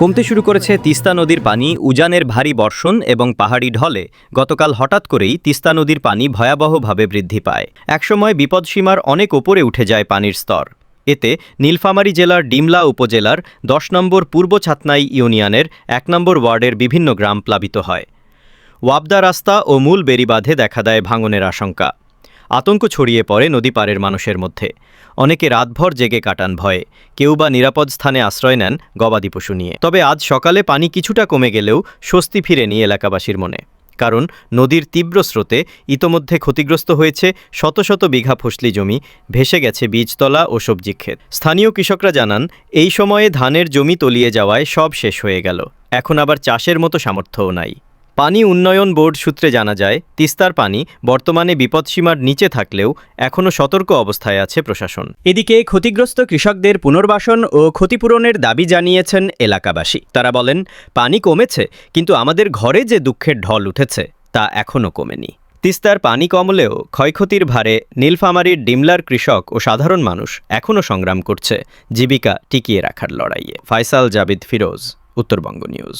কমতে শুরু করেছে তিস্তা নদীর পানি, উজানের ভারী বর্ষণ এবং পাহাড়ি ঢলে। গতকাল হঠাৎ করেই তিস্তা নদীর পানি ভয়াবহভাবে বৃদ্ধি পায়। একসময় বিপদসীমার অনেক ওপরে উঠে যায় পানির স্তর। এতে নীলফামারী জেলার ডিমলা উপজেলার দশ নম্বর পূর্ব ছাতনাই ইউনিয়নের এক নম্বর ওয়ার্ডের বিভিন্ন গ্রাম প্লাবিত হয়। ওয়াবদা রাস্তা ও মূল বেড়িবাঁধে দেখা দেয় ভাঙনের আশঙ্কা। আতঙ্ক ছড়িয়ে পড়ে নদী পারের মানুষের মধ্যে। অনেকে রাতভর জেগে কাটান ভয়ে। কেউ বা নিরাপদ স্থানে আশ্রয় নেন গবাদি পশু নিয়ে। তবে আজ সকালে পানি কিছুটা কমে গেলেও স্বস্তি ফিরেনি এলাকাবাসীর মনে। কারণ নদীর তীব্র স্রোতে ইতোমধ্যে ক্ষতিগ্রস্ত হয়েছে শত শত বিঘা ফসলি জমি, ভেসে গেছে বীজতলা ও সবজি ক্ষেত। স্থানীয় কৃষকরা জানান, এই সময়ে ধানের জমি তলিয়ে যাওয়ায় সব শেষ হয়ে গেল। এখন আবার চাষের মতো সামর্থ্যও নাই। পানি উন্নয়ন বোর্ড সূত্রে জানা যায়, তিস্তার পানি বর্তমানে বিপদসীমার নিচে থাকলেও এখনও সতর্ক অবস্থায় আছে প্রশাসন। এদিকে ক্ষতিগ্রস্ত কৃষকদের পুনর্বাসন ও ক্ষতিপূরণের দাবি জানিয়েছেন এলাকাবাসী। তারা বলেন, পানি কমেছে, কিন্তু আমাদের ঘরে যে দুঃখের ঢল উঠেছে, তা এখনও কমেনি। তিস্তার পানি কমলেও ক্ষয়ক্ষতির ভারে নীলফামারীর ডিমলার কৃষক ও সাধারণ মানুষ এখনও সংগ্রাম করছে। জীবিকা টিকিয়ে রাখার লড়াইয়ে। ফাইসাল জাবিদ ফিরোজ, উত্তরবঙ্গ নিউজ।